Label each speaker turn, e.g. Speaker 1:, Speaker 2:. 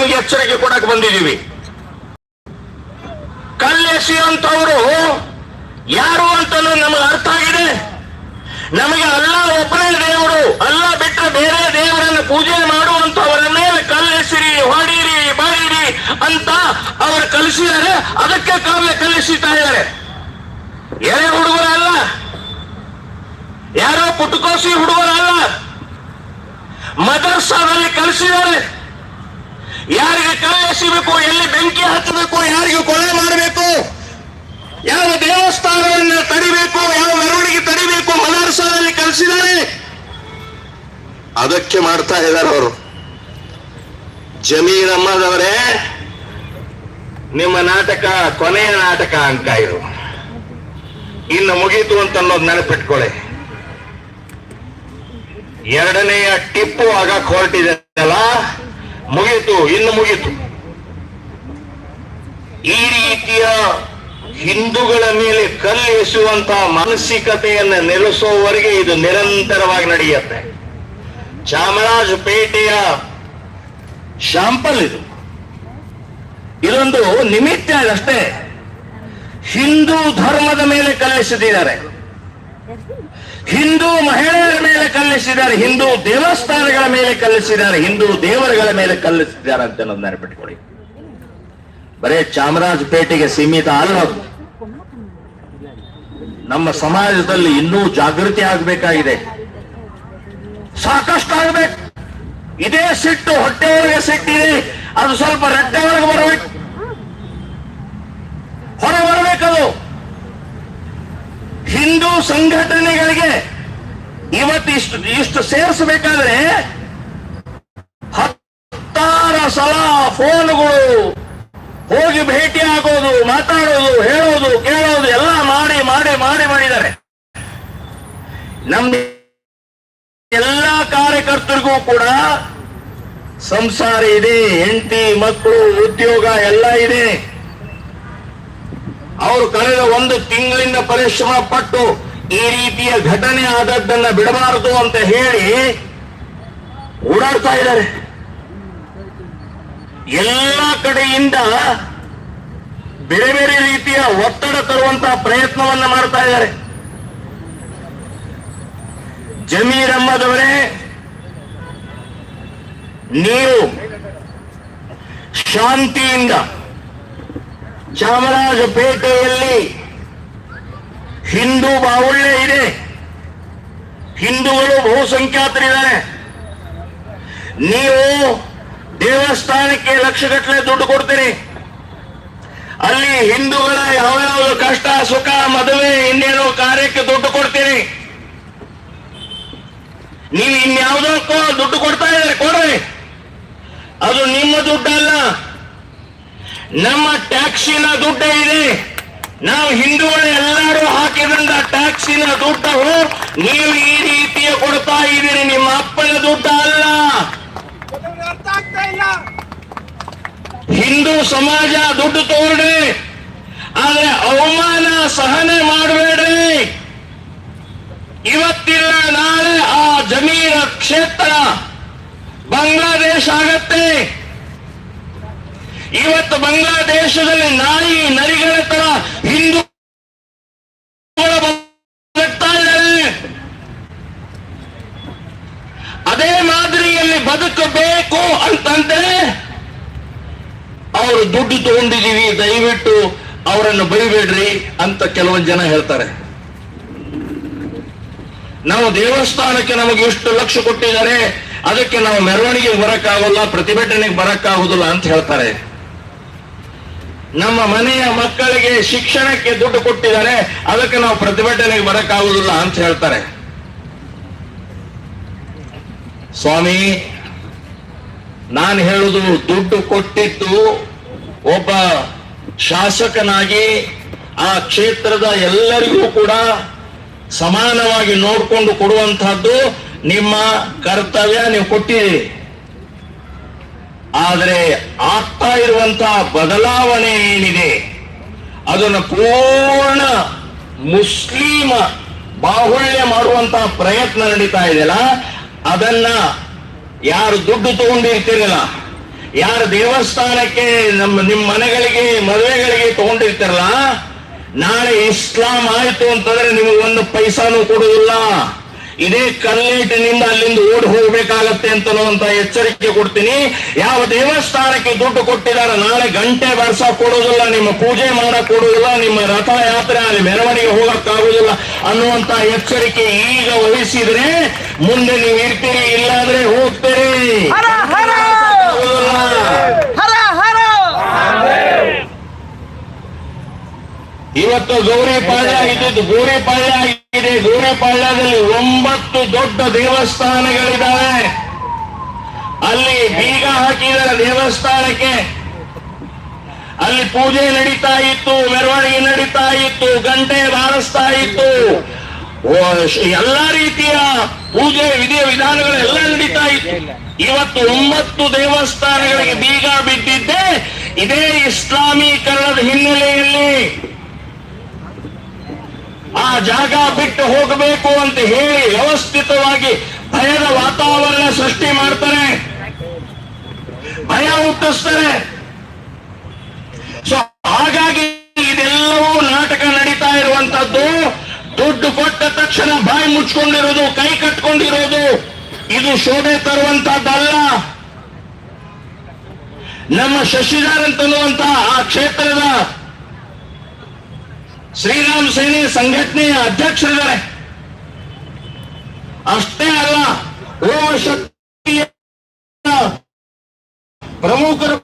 Speaker 1: ನಿಮಗೆ ಎಚ್ಚರಿಕೆ ಕೊಡಕ್ ಬಂದಿದ್ದೀವಿ. ಕಲ್ಲೆಸೆಯುವಂತವರು ಯಾರು ಅಂತ ನಮಗೆ ಅರ್ಥ ಆಗಿದೆ. ನಮಗೆ ಅಲ್ಲ ಒಬ್ಬನೇ ದೇವರು, ಅಲ್ಲ ಬಿಟ್ಟರೆ ಬೇರೆ ದೇವರನ್ನು ಪೂಜೆ ಮಾಡುವಂತವರ ಮೇಲೆ ಕಲ್ಲೆಸಿರಿ ಹೊಡೀರಿ ಬಡೀರಿ ಅಂತ ಅವರು ಕಲಿಸಿದ್ದಾರೆ. ಅದಕ್ಕೆ ಕಾವ್ಯ ಕಲಿಸುತ್ತಾ ಇದ್ದಾರೆ. ಎಳೆ ಹುಡುಗರಲ್ಲ, ಯಾರೋ ಹುಡುಗರ ಹುಡುಗರಲ್ಲ, ಮದರ್ಸಾದಲ್ಲಿ ಕಲಿಸಿದ್ದಾರೆ. ಯಾರಿಗೆ ಕಳೆ ಎಸಿಬೇಕು ಎಲ್ಲಿ ಬೆಂಕಿ ಹಚ್ಚಬೇಕು, ಯಾರಿಗೆ ಕೊಲೆ ಮಾಡಬೇಕು, ಯಾವ ದೇವಸ್ಥಾನವನ್ನು ತಡಿಬೇಕು, ಯಾವ ಮೆರವಣಿಗೆ ತಡಿಬೇಕು ಮದರ್ಸಾದಲ್ಲಿ ಕಲಿಸಿದ್ದಾರೆ ಅದಕ್ಕೆ ಮಾಡ್ತಾ ಇದ್ದಾರೆ ಅವರು. ಜಮೀರ್ ಅಮ್ಮದವರೇ ನಿಮ್ಮ ನಾಟಕ, ಕೊನೆಯ ನಾಟಕ ಅಂತ ಇದು. ಇನ್ನು ಮುಗೀತು ಅಂತ ಅನ್ನೋದು ನೆನಪಿಟ್ಕೊಳ್ಳಿ. ಎರಡನೆಯ ಟಿಪ್ಪು ಆಗಕ್ ಹೊರಟಿದೆಯಲ್ಲ ಮುಗೀತು ಇನ್ನು ಮುಗಿಯಿತು. ಈ ರೀತಿಯ ಹಿಂದೂಗಳ ಮೇಲೆ ಕಲ್ಲು ಎಸೆಯುವಂತಹ ಮಾನಸಿಕತೆಯನ್ನು ನೆಲೆಸುವವರೆಗೆ ಇದು ನಿರಂತರವಾಗಿ ನಡೆಯುತ್ತೆ. ಚಾಮರಾಜಪೇಟೆಯ ಶಾಂಪಲ್ ಇದು. ಇದೊಂದು ನಿಮಿತ್ತ ಅಷ್ಟೇ ಹಿಂದೂ ಧರ್ಮದ ಮೇಲೆ ಕಲ್ಲೆಸೆದಿದ್ದಾರೆ ಹಿಂದೂ ಮಹಿಳೆಯರ ಮೇಲೆ ಕಲ್ಲಿಸಿದ್ದಾರೆ, ಹಿಂದೂ ದೇವಸ್ಥಾನಗಳ ಮೇಲೆ ಕಲ್ಲಿಸಿದ್ದಾರೆ, ಹಿಂದೂ ದೇವರುಗಳ ಮೇಲೆ ಕಲ್ಲಿಸಿದ್ದಾರೆ ಅಂತ ಅನ್ನೋದು ನೆನಪಿಟ್ಕೊಳ್ಳಿ. ಬರೇ ಚಾಮರಾಜಪೇಟೆಗೆ ಸೀಮಿತ ಅಲ್ಲ ನಮ್ಮ ಸಮಾಜದಲ್ಲಿ ಇನ್ನೂ ಜಾಗೃತಿ ಆಗಬೇಕಾಗಿದೆ. ಸಾಕಷ್ಟು ಆಗ್ಬೇಕು. ಇದೇ ಸಿಟ್ಟು ಹೊಟ್ಟೆಯವರಿಗೆ ಸಿಟ್ಟಿದೆ, ಅದು ಸ್ವಲ್ಪ ರಟ್ಟೆವರೆಗೆ ಬರಬೇಕು. ಸಂಘಟನೆಗಳಿಗೆ ಇವತ್ತು ಇಷ್ಟು ಇಷ್ಟು ಸೇರಿಸಬೇಕಾದ್ರೆ ಹತ್ತಾರ ಸಲ ಫೋನ್ಗಳು ಹೋಗಿ ಭೇಟಿ ಆಗೋದು, ಮಾತಾಡೋದು, ಹೇಳೋದು, ಕೇಳೋದು ಎಲ್ಲ ಮಾಡಿ ಮಾಡಿ ಮಾಡಿ ಮಾಡಿದ್ದಾರೆ. ನಮ್ಮ ಎಲ್ಲ ಕಾರ್ಯಕರ್ತರಿಗೂ ಕೂಡ ಸಂಸಾರ ಇದೆ, ಹೆಂಡತಿ, ಮಕ್ಕಳು, ಉದ್ಯೋಗ ಎಲ್ಲ ಇದೆ. ಅವರು ಕಳೆದ ಒಂದು ತಿಂಗಳಿಂದ ಪರಿಶ್ರಮ ಪಟ್ಟು ಈ ರೀತಿಯ ಘಟನೆ ಆದದ್ದನ್ನ ಬಿಡಬಾರದು ಅಂತ ಹೇಳಿ ಓಡಾಡ್ತಾ ಇದ್ದಾರೆ. ಎಲ್ಲ ಕಡೆಯಿಂದ ಬೇರೆ ಬೇರೆ ರೀತಿಯ ಒತ್ತಡ ತರುವಂತಹ ಪ್ರಯತ್ನವನ್ನ ಮಾಡ್ತಾ ಇದ್ದಾರೆ. ಜಮೀರ್ ಅಮ್ಮದವರೇ ನೀವು ಶಾಂತಿಯಿಂದ ಚಾಮರಾಜಪೇಟೆಯಲ್ಲಿ ಹಿಂದೂ ಬಾಹುಳ್ಯ ಇದೆ. ಹಿಂದೂಗಳು ಬಹುಸಂಖ್ಯಾತರಿದ್ದಾರೆ. ನೀವು ದೇವಸ್ಥಾನಕ್ಕೆ ಲಕ್ಷಗಟ್ಟಲೆ ದುಡ್ಡು ಕೊಡ್ತೀರಿ. ಅಲ್ಲಿ ಹಿಂದೂಗಳ ಯಾವ್ಯಾವ ಕಷ್ಟ, ಸುಖ, ಮದುವೆ, ಇನ್ನೇನೋ ಕಾರ್ಯಕ್ಕೆ ದುಡ್ಡು ಕೊಡ್ತೀರಿ. ನೀವು ಇನ್ಯಾವುದಕ್ಕೋ ದುಡ್ಡು ಕೊಡ್ತಾ ಇದ್ದಾರೆ, ಕೊಡ್ರಿ. ಅದು ನಿಮ್ಮ ದುಡ್ಡಲ್ಲ. ನಮ್ಮ ಟ್ಯಾಕ್ಸಿನ ದುಡ್ಡೇ ಇದೆ. ನಾವು ಹಿಂದೂಗಳು ಎಲ್ಲರೂ ಹಾಕಿದಂತ ಟ್ಯಾಕ್ಸಿನ ದುಡ್ಡು ನೀವು ಈ ರೀತಿಯ ಕೊಡ್ತಾ ಇದ್ದೀರಿ. ನಿಮ್ಮ ಅಪ್ಪನ ದುಡ್ಡ ಅಲ್ಲ. ಹಿಂದೂ ಸಮಾಜ ದುಡ್ಡು ತೋರ್ರಿ. ಆದ್ರೆ ಅವಮಾನ ಸಹನೆ ಮಾಡಬೇಡ್ರಿ. ಇವತ್ತಿಲ್ಲ, ನಾಳೆ ಆ ಜಮೀನ ಕ್ಷೇತ್ರ ಬಾಂಗ್ಲಾದೇಶ ಆಗತ್ತೆ. ಇವತ್ತು ಬಾಂಗ್ಲಾದೇಶದಲ್ಲಿ ನಾಯಿ ನರಿಗಳ ತರ ಹಿಂದೂ ಅದೇ ಮಾದರಿಯಲ್ಲಿ ಬದುಕಬೇಕು ಅಂತಂದ್ರೆ ಅವರು ದುಡ್ಡು ತಗೊಂಡಿದೀವಿ ದಯವಿಟ್ಟು ಅವರನ್ನು ಬೈಬೇಡ್ರಿ ಅಂತ ಕೆಲವೊಂದು ಜನ ಹೇಳ್ತಾರೆ. ನಾವು ದೇವಸ್ಥಾನಕ್ಕೆ ನಮಗೆ ಎಷ್ಟು ಲಕ್ಷ ಕೊಟ್ಟಿದ್ದಾರೆ, ಅದಕ್ಕೆ ನಾವು ಮೆರವಣಿಗೆಗೆ ಬರಕ್ಕಾಗೋಲ್ಲ, ಪ್ರತಿಭಟನೆಗೆ ಬರಕ್ಕಾಗೋದಿಲ್ಲ ಅಂತ ಹೇಳ್ತಾರೆ. ನಮ್ಮ ಮನೆಯ ಮಕ್ಕಳಿಗೆ ಶಿಕ್ಷಣಕ್ಕೆ ದುಡ್ಡು ಕೊಟ್ಟಿದ್ದಾರೆ ಅದಕ್ಕೆ ನಾವು ಪ್ರತಿಭಟನೆಗೆ ಬರಕ್ಕಾಗುದಿಲ್ಲ ಅಂತ ಹೇಳ್ತಾರೆ. ಸ್ವಾಮಿ, ನಾನು ಹೇಳುದು ದುಡ್ಡು ಕೊಟ್ಟಿದ್ದು ಒಬ್ಬ ಶಾಸಕನಾಗಿ ಆ ಕ್ಷೇತ್ರದ ಎಲ್ಲರಿಗೂ ಕೂಡ ಸಮಾನವಾಗಿ ನೋಡಿಕೊಂಡು ಕೊಡುವಂತಹದ್ದು ನಿಮ್ಮ ಕರ್ತವ್ಯ, ನೀವು ಕೊಟ್ಟಿದ್ದೀರಿ. ಆದರೆ ಆಗ್ತಾ ಇರುವಂತಹ ಬದಲಾವಣೆ ಏನಿದೆ? ಅದನ್ನು ಪೂರ್ಣ ಮುಸ್ಲಿಮ ಬಾಹುಳ್ಯ ಮಾಡುವಂತಹ ಪ್ರಯತ್ನ ನಡೀತಾ ಇದೆಯಲ್ಲ, ಅದನ್ನ ಯಾರು ದುಡ್ಡು ತಗೊಂಡಿರ್ತಿರಲ್ಲ ಯಾರು ದೇವಸ್ಥಾನಕ್ಕೆ, ನಮ್ಮ ನಿಮ್ಮ ಮನೆಗಳಿಗೆ, ಮದುವೆಗಳಿಗೆ ತಗೊಂಡಿರ್ತಿರಲ್ಲ ನಾಳೆ ಇಸ್ಲಾಂ ಆಯಿತು ಅಂತಂದ್ರೆ ಒಂದು ಪೈಸಾನು ಕೊಡುವುದಿಲ್ಲ. ಇದೇ ಕಲ್ಲೇಟಿನಿಂದ ಅಲ್ಲಿಂದ ಓಡಿ ಹೋಗ್ಬೇಕಾಗತ್ತೆ ಅಂತನ್ನುವಂತ ಎಚ್ಚರಿಕೆ ಕೊಡ್ತೀನಿ. ಯಾವ ದೇವಸ್ಥಾನಕ್ಕೆ ದುಡ್ಡು ಕೊಟ್ಟಿದ್ದಾರೆ ನಾಳೆ ಗಂಟೆ ಬರ್ಸ ಕೊಡುವುದಿಲ್ಲ ನಿಮ್ಮ ಪೂಜೆ ಮಾಡಕ್ ಕೊಡುವುದಿಲ್ಲ ನಿಮ್ಮ ರಥಯಾತ್ರೆ ಅಲ್ಲಿ ಮೆರವಣಿಗೆ ಹೋಗಕ್ಕಾಗುವುದಿಲ್ಲ ಅನ್ನುವಂತ ಎಚ್ಚರಿಕೆ ಈಗ ವಹಿಸಿದ್ರೆ ಮುಂದೆ ನೀವು ಇರ್ತೀರಿ ಇಲ್ಲಾಂದ್ರೆ ಹೋಗ್ತೀರಿ. ಇವತ್ತು ಗೌರಿ ಪಾಳ್ಯ ಇದ್ದಿದ್ದು ಗೌರಿ ಪಾಳ್ಯ ಆಗಿದೆ ಗೋರಪಾಳ್ಯದಲ್ಲಿ ಒಂಬತ್ತು ದೊಡ್ಡ ದೇವಸ್ಥಾನಗಳಿದ್ದಾವೆ ಅಲ್ಲಿ ಬೀಗ ಹಾಕಿದ ದೇವಸ್ಥಾನಕ್ಕೆ ಅಲ್ಲಿ ಪೂಜೆ ನಡೀತಾ ಇತ್ತು, ಮೆರವಣಿಗೆ ನಡೀತಾ ಇತ್ತು, ಗಂಟೆ ಬಾರಿಸ್ತಾ ಇತ್ತು. ಎಲ್ಲ ರೀತಿಯ ಪೂಜೆ ವಿಧಿ ವಿಧಾನಗಳೆಲ್ಲ ನಡೀತಾ ಇತ್ತು. ಇವತ್ತು ಒಂಬತ್ತು ದೇವಸ್ಥಾನಗಳಿಗೆ ಬೀಗ ಬಿದ್ದಿದ್ದೆ ಇದೇ ಇಸ್ಲಾಮೀಕರಣದ ಹಿನ್ನೆಲೆಯಲ್ಲಿ. ಆ ಜಾಗ ಬಿಟ್ಟು ಹೋಗಬೇಕು ಅಂತ ಹೇಳಿ ವ್ಯವಸ್ಥಿತವಾಗಿ ಭಯದ ವಾತಾವರಣ ಸೃಷ್ಟಿ ಮಾಡ್ತಾರೆ. ಭಯ ಹುಟ್ಟಿಸ್ತಾರೆ. ಸೊ ಹಾಗಾಗಿ ಇದೆಲ್ಲವೂ ನಾಟಕ ನಡೀತಾ ಇರುವಂತದ್ದು ದುಡ್ಡು ಕೊಟ್ಟ ತಕ್ಷಣ ಬಾಯಿ ಮುಚ್ಕೊಂಡಿರೋದು, ಕೈ ಕಟ್ಕೊಂಡಿರೋದು, ಇದು ಶೋಭೆ ತರುವಂತದ್ದಲ್ಲ ನಮ್ಮ ಶಶಿಧರ್ ಅಂತನ್ನುವಂತ ಆ ಕ್ಷೇತ್ರದ ಶ್ರೀರಾಮ್ ಸೇನೆ ಸಂಘಟನೆಯ ಅಧ್ಯಕ್ಷರಿದ್ದಾರೆ ಅಷ್ಟೇ ಅಲ್ಲ ಓಂ ಶಕ್ತಿಯ ಪ್ರಮುಖರು